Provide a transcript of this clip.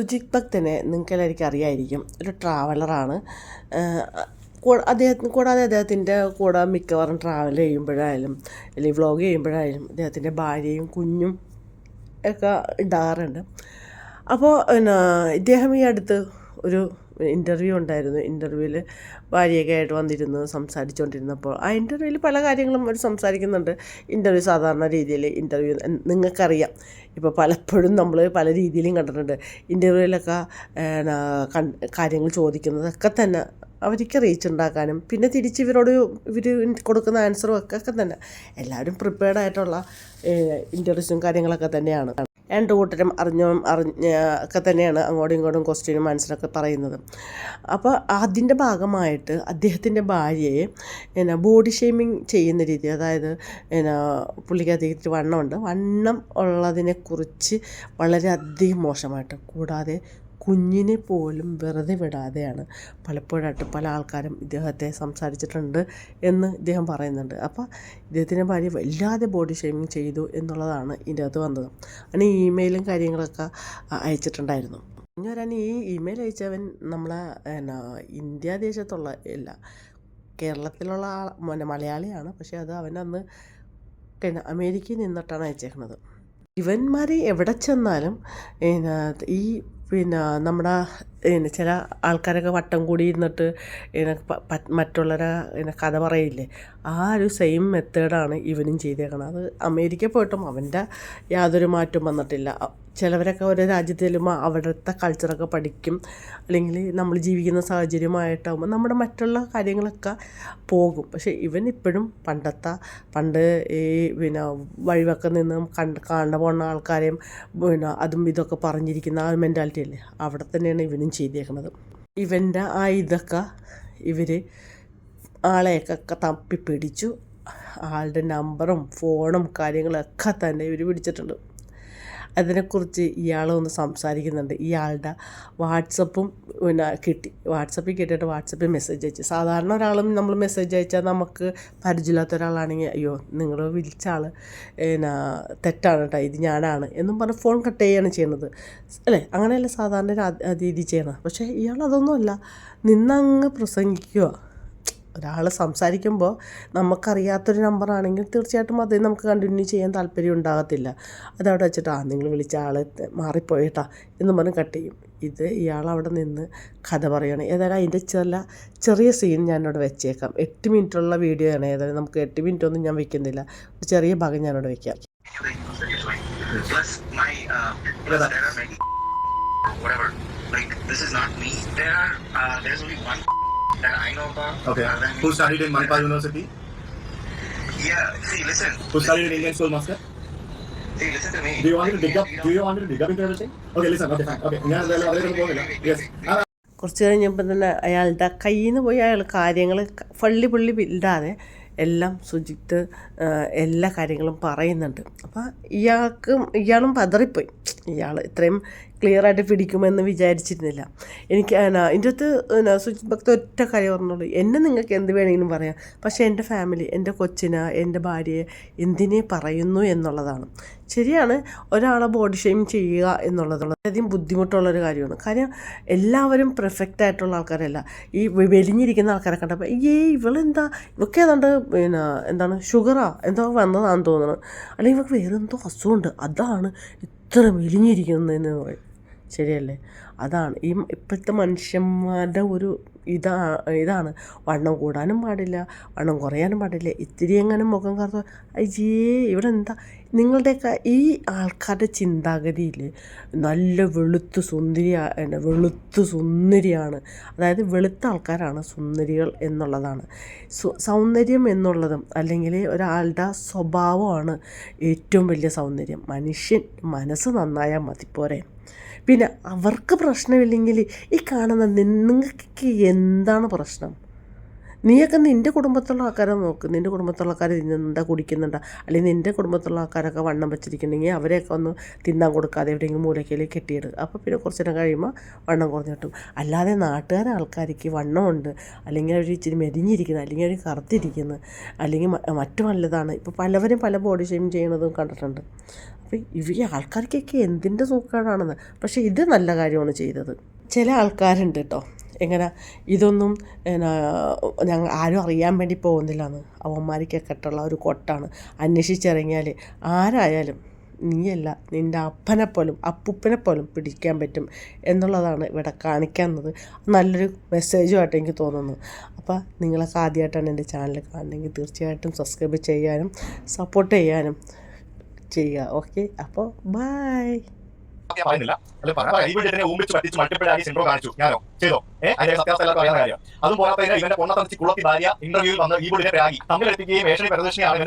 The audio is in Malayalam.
സുജിത് ഭക്തനെ നിങ്ങൾക്ക് എല്ലാവർക്കും അറിയായിരിക്കും. ഒരു ട്രാവലറാണ് അദ്ദേഹത്തിന് കൂടാതെ അദ്ദേഹത്തിന്റെ കൂടെ മിക്കവാറും ട്രാവൽ ചെയ്യുമ്പോഴായാലും അല്ലെങ്കിൽ വ്ളോഗ് ചെയ്യുമ്പോഴായാലും അദ്ദേഹത്തിന്റെ ഭാര്യയും കുഞ്ഞും ഒക്കെ ഉണ്ടാകാറുണ്ട് അപ്പോൾ പിന്നെ ഇദ്ദേഹം ഈ അടുത്ത് ഒരു ഇന്റർവ്യൂ ഉണ്ടായിരുന്നു. ഇന്റർവ്യൂവിൽ ഭാര്യയൊക്കെ ആയിട്ട് വന്നിരുന്ന് സംസാരിച്ചുകൊണ്ടിരുന്നപ്പോൾ ആ ഇന്റർവ്യൂവിൽ പല കാര്യങ്ങളും അവർ സംസാരിക്കുന്നുണ്ട്. ഇന്റർവ്യൂ സാധാരണ രീതിയിൽ ഇന്റർവ്യൂ നിങ്ങൾക്കറിയാം. ഇപ്പോൾ പലപ്പോഴും നമ്മൾ പല രീതിയിലും കണ്ടിട്ടുണ്ട്. ഇന്റർവ്യൂവിലൊക്കെ കാര്യങ്ങൾ ചോദിക്കുന്നതൊക്കെ തന്നെ അവർക്ക് റീച്ച് ഉണ്ടാക്കാനും പിന്നെ തിരിച്ച് ഇവരോട് ഇവർ കൊടുക്കുന്ന ആൻസറും ഒക്കെ ഒക്കെ തന്നെ. എല്ലാവരും പ്രിപ്പയർഡ് ആയിട്ടുള്ള ഇന്റർവ്യൂസും കാര്യങ്ങളൊക്കെ തന്നെയാണ്. രണ്ട് കൂട്ടരും അറിഞ്ഞോ അറിഞ്ഞ ഒക്കെ തന്നെയാണ് അങ്ങോട്ടും ഇങ്ങോട്ടും ക്വസ്റ്റ്യനും ആൻസറൊക്കെ പറയുന്നത്. അപ്പോൾ അതിന്റെ ഭാഗമായിട്ട് അദ്ദേഹത്തിന്റെ ഭാര്യയെ എന്നാ ബോഡി ഷേമിങ് ചെയ്യുന്ന രീതി അതായത് എന്നാ പുള്ളിക്ക് അദ്ദേഹത്തിന് വണ്ണമുണ്ട്. വണ്ണം ഉള്ളതിനെക്കുറിച്ച് വളരെയധികം മോശമായിട്ട് കൂടാതെ കുഞ്ഞിനെ പോലും വെറുതെ വിടാതെയാണ് പലപ്പോഴായിട്ട് പല ആൾക്കാരും ഇദ്ദേഹത്തെ സംസാരിച്ചിട്ടുണ്ട് എന്ന് ഇദ്ദേഹം പറയുന്നുണ്ട്. അപ്പോൾ ഇദ്ദേഹത്തിന്റെ ഭാര്യ വല്ലാതെ ബോഡി ഷേമിങ് ചെയ്തു എന്നുള്ളതാണ് ഇതിന്റെ അകത്ത് വന്നത്. അങ്ങനെ ഇമെയിലും കാര്യങ്ങളൊക്കെ അയച്ചിട്ടുണ്ടായിരുന്നു. വരാൻ ഈ ഇമെയിൽ അയച്ചവൻ നമ്മളെ എന്നാ ഇന്ത്യ ദേശത്തുള്ള അല്ല കേരളത്തിലുള്ള ആൾ മലയാളിയാണ്. പക്ഷേ അത് അവൻ അന്ന് പിന്നെ അമേരിക്കയിൽ നിന്നിട്ടാണ് അയച്ചേക്കുന്നത്. ഇവന്മാർ എവിടെ ചെന്നാലും ഈ പിന്നെ നമ്മുടെ പിന്നെ ചില ആൾക്കാരൊക്കെ വട്ടം കൂടി ഇരുന്നിട്ട് പിന്നെ മറ്റുള്ളവരെ പിന്നെ കഥ പറയില്ലേ? ആ ഒരു സെയിം മെത്തേഡാണ് ഇവനും ചെയ്തേക്കുന്നത് അത് അമേരിക്ക പോയിട്ടും അവന്റെ യാതൊരു മാറ്റവും വന്നിട്ടില്ല. ചിലവരൊക്കെ ഓരോ രാജ്യത്ത് ചെല്ലുമ്പോൾ അവിടുത്തെ കൾച്ചറൊക്കെ പഠിക്കും. അല്ലെങ്കിൽ നമ്മൾ ജീവിക്കുന്ന സാഹചര്യമായിട്ടാകുമ്പോൾ നമ്മുടെ മറ്റുള്ള കാര്യങ്ങളൊക്കെ പോകും. പക്ഷേ ഇവൻ ഇപ്പോഴും പണ്ടത്തെ പണ്ട് ഈ പിന്നെ വഴിവൊക്കെ നിന്ന് കണ്ട് കാണുന്ന പോകുന്ന ആൾക്കാരെയും പിന്നെ അതും ഇതൊക്കെ പറഞ്ഞിരിക്കുന്ന ആ മെന്റാലിറ്റി അല്ലേ? അവിടെ തന്നെയാണ് ഇവനും ചെയ്തേക്കുന്നത്. ഇവന്റെ ആ ഇതൊക്കെ ഇവർ ആളെയൊക്കെ തപ്പി പിടിച്ചു. ആളുടെ നമ്പറും ഫോണും കാര്യങ്ങളൊക്കെ തന്നെ ഇവർ പിടിച്ചിട്ടുണ്ട്. അതിനെക്കുറിച്ച് ഇയാളൊന്ന് സംസാരിക്കുന്നുണ്ട്. ഇയാളുടെ വാട്സപ്പും പിന്നെ കിട്ടി. വാട്സപ്പിൽ കിട്ടിയിട്ട് വാട്സപ്പിൽ മെസ്സേജ് അയച്ചു. സാധാരണ ഒരാളും നമ്മൾ മെസ്സേജ് അയച്ചാൽ നമുക്ക് പരിചയമില്ലാത്ത ഒരാളാണെങ്കിൽ അയ്യോ നിങ്ങൾ വിളിച്ച ആൾ പിന്നെ തെറ്റാണ് കേട്ടോ ഇത് ഞാനാണ് എന്നും പറഞ്ഞ് ഫോൺ കട്ട് ചെയ്യുകയാണ് ചെയ്യുന്നത് അല്ലേ? അങ്ങനെയല്ല സാധാരണ രീതി ചെയ്യണം പക്ഷേ ഇയാൾ അതൊന്നുമല്ല. നിന്നങ്ങ് പ്രസംഗിക്കുക. ഒരാൾ സംസാരിക്കുമ്പോൾ നമുക്കറിയാത്തൊരു നമ്പറാണെങ്കിൽ തീർച്ചയായിട്ടും അതേ നമുക്ക് കണ്ടിന്യൂ ചെയ്യാൻ താല്പര്യം ഉണ്ടാകത്തില്ല. അതവിടെ വെച്ചിട്ട് ആ നിങ്ങൾ വിളിച്ച ആൾ മാറിപ്പോയിട്ടാ എന്ന് പറഞ്ഞ് കട്ട് ചെയ്യും. ഇത് ഇയാൾ അവിടെ നിന്ന് കഥ പറയുകയാണ് ഏതായാലും അതിന്റെ ചില ചെറിയ സീൻ ഞാനിവിടെ വെച്ചേക്കാം. എട്ട് മിനിറ്റുള്ള വീഡിയോ ആണ്. ഏതായാലും നമുക്ക് എട്ട് മിനിറ്റ് ഒന്നും ഞാൻ വെക്കുന്നില്ല. ഒരു ചെറിയ ഭാഗം ഞാനിവിടെ വെക്കാം. My uh, whatever. Like this is not me. There are uh, there's only one that I know about. Okay. Who studied in Manipal University? Yeah. See, listen. Who studied in Indian School Master? See, listen to me. Do you want me to dig up? Do you want me to dig up into everything? Okay, listen. Okay, fine. Okay. ഞാൻ അതിലേക്ക് പോകുന്നില്ല. Yes. കുറച്ച് കഴിഞ്ഞപ്പോൾ തന്നെ അയാളുടെ കയ്യിൽ നിന്ന് പോയി അയാൾ കാര്യങ്ങൾ ഫള്ളി പുള്ളി ഇല്ലാതെ എല്ലാം സുജിത്ത് എല്ലാ കാര്യങ്ങളും പറയുന്നുണ്ട് അപ്പോൾ ഇയാൾക്കും ഇയാളും പതറിപ്പോയി ഇയാൾ ഇത്രയും ക്ലിയർ ആയിട്ട് പിടിക്കുമെന്ന് വിചാരിച്ചിരുന്നില്ല. എനിക്ക് എന്നാ എന്റെ അടുത്ത് എന്നാ സുജിത് ഭക്ത ഒറ്റ കാര്യം പറഞ്ഞോളൂ. എന്നെ നിങ്ങൾക്ക് എന്ത് വേണമെങ്കിലും പറയാം. പക്ഷേ എന്റെ ഫാമിലി എന്റെ കൊച്ചിന് എന്റെ ഭാര്യയെ എന്തിനെ പറയുന്നു എന്നുള്ളതാണ്. ശരിയാണ് ഒരാളെ ബോഡി ഷെയിം ചെയ്യുക എന്നുള്ളത് വളരെയധികം ബുദ്ധിമുട്ടുള്ളൊരു കാര്യമാണ്. കാര്യം എല്ലാവരും പെർഫെക്റ്റ് ആയിട്ടുള്ള ആൾക്കാരല്ല. ഈ വെലിഞ്ഞിരിക്കുന്ന ആൾക്കാരെ കണ്ടപ്പോൾ ഏ ഇവളെന്താ? ഇവൾക്ക് ഏതാണ്ട് പിന്നെ എന്താണ് ഷുഗറാ? എന്തോ വന്നതാണെന്ന് തോന്നുന്നത് അല്ലെങ്കിൽ ഇവൾക്ക് വേറെന്തോ അസുഖമുണ്ട്. അതാണ് ഇത്ര മെലിഞ്ഞിരിക്കുന്നതെന്ന് പറയും. ശരിയല്ലേ? അതാണ്. ഈ ഇപ്പോഴത്തെ മനുഷ്യന്മാരുടെ ഒരു ഇതാ ഇതാണ്. വണ്ണം കൂടാനും പാടില്ല വണ്ണം കുറയാനും പാടില്ല ഇത്തിരി എങ്ങനെ മുഖം കറുത്ത അയ്യേ ഇവിടെ എന്താ നിങ്ങളുടെയൊക്കെ ഈ ആൾക്കാരുടെ ചിന്താഗതിയിൽ നല്ല വെളുത്ത് സുന്ദരി വെളുത്ത് സുന്ദരിയാണ്. അതായത് വെളുത്ത ആൾക്കാരാണ് സുന്ദരികൾ എന്നുള്ളതാണ്. സൗന്ദര്യം എന്നുള്ളതും അല്ലെങ്കിൽ ഒരാളുടെ സ്വഭാവമാണ് ഏറ്റവും വലിയ സൗന്ദര്യം. മനുഷ്യൻ മനസ്സ് നന്നായാൽ മതി പോരെ. പിന്നെ അവർക്ക് പ്രശ്നമില്ലെങ്കിൽ ഈ കാണുന്ന നിങ്ങൾക്ക് എന്താണ് പ്രശ്നം? നീയൊക്കെ നിന്റെ കുടുംബത്തുള്ള ആൾക്കാരെ നോക്ക്. നിന്റെ കുടുംബത്തുള്ള ആൾക്കാർ തിന്നുന്നുണ്ടോ കുടിക്കുന്നുണ്ടോ? അല്ലെങ്കിൽ നിന്റെ കുടുംബത്തുള്ള ആൾക്കാരൊക്കെ വണ്ണം വെച്ചിരിക്കുന്നുണ്ടെങ്കിൽ അവരെയൊക്കെ ഒന്ന് തിന്നാൻ കൊടുക്കാതെ എവിടെയെങ്കിലും മൂലക്കയിൽ കെട്ടിയിടുക അപ്പോൾ പിന്നെ കുറച്ച് നേരം കഴിയുമ്പോൾ വണ്ണം കുറഞ്ഞു കിട്ടും. അല്ലാതെ നാട്ടുകാരെ ആൾക്കാർക്ക് വണ്ണമുണ്ട്. അല്ലെങ്കിൽ അവർ ഇച്ചിരി മെരിഞ്ഞിരിക്കുന്നത് അല്ലെങ്കിൽ അവർ കറുത്തിരിക്കുന്നത് അല്ലെങ്കിൽ മറ്റു പലതാണ് ഇപ്പോൾ പലവരും പല ബോഡി ഷെയിം ചെയ്യണതും കണ്ടിട്ടുണ്ട്. അപ്പം ഇവ ഈ ആൾക്കാർക്കൊക്കെ എന്തിന്റെ സൂക്കേടാണെന്ന് പക്ഷേ ഇത് നല്ല കാര്യമാണ് ചെയ്തത്. ചില ആൾക്കാരുണ്ട് കേട്ടോ എങ്ങനെ? ഇതൊന്നും എന്നാ ഞങ്ങൾ ആരും അറിയാൻ വേണ്ടി പോകുന്നില്ലെന്ന്. അവന്മാർക്കൊക്കെ കെട്ടുള്ള ഒരു കൊട്ടാണ്. അന്വേഷിച്ചിറങ്ങിയാൽ ആരായാലും നീയല്ല നിന്റെ അപ്പനെ പോലും അപ്പുപ്പനെ പോലും പിടിക്കാൻ പറ്റും എന്നുള്ളതാണ് ഇവിടെ കാണിക്കുന്നത് നല്ലൊരു മെസ്സേജുമായിട്ട് എനിക്ക് തോന്നുന്നു. അപ്പോൾ നിങ്ങളൊക്കെ ആദ്യമായിട്ടാണ് എന്റെ ചാനൽ കാണുന്നതെങ്കിൽ തീർച്ചയായിട്ടും സബ്സ്ക്രൈബ് ചെയ്യാനും സപ്പോർട്ട് ചെയ്യാനും ചെയ്യുക ഓക്കെ അപ്പോൾ ബൈ പറയുന്നില്ല. മൾട്ടിപ്പിൾ ഞാനോ? ചെയ്തോ? അതും പോരാത്തതിന് ഇവന്റെ പൊണ്ണത്തടിച്ച് കുളത്തി ഭാര്യ ഇന്റർവ്യൂവിൽ വന്ന് ഈ വീടിനെ പ്രാഗി തമ്മിലെത്തിക്കുകയും ഏഷണി പ്രദർശിനിയാണ്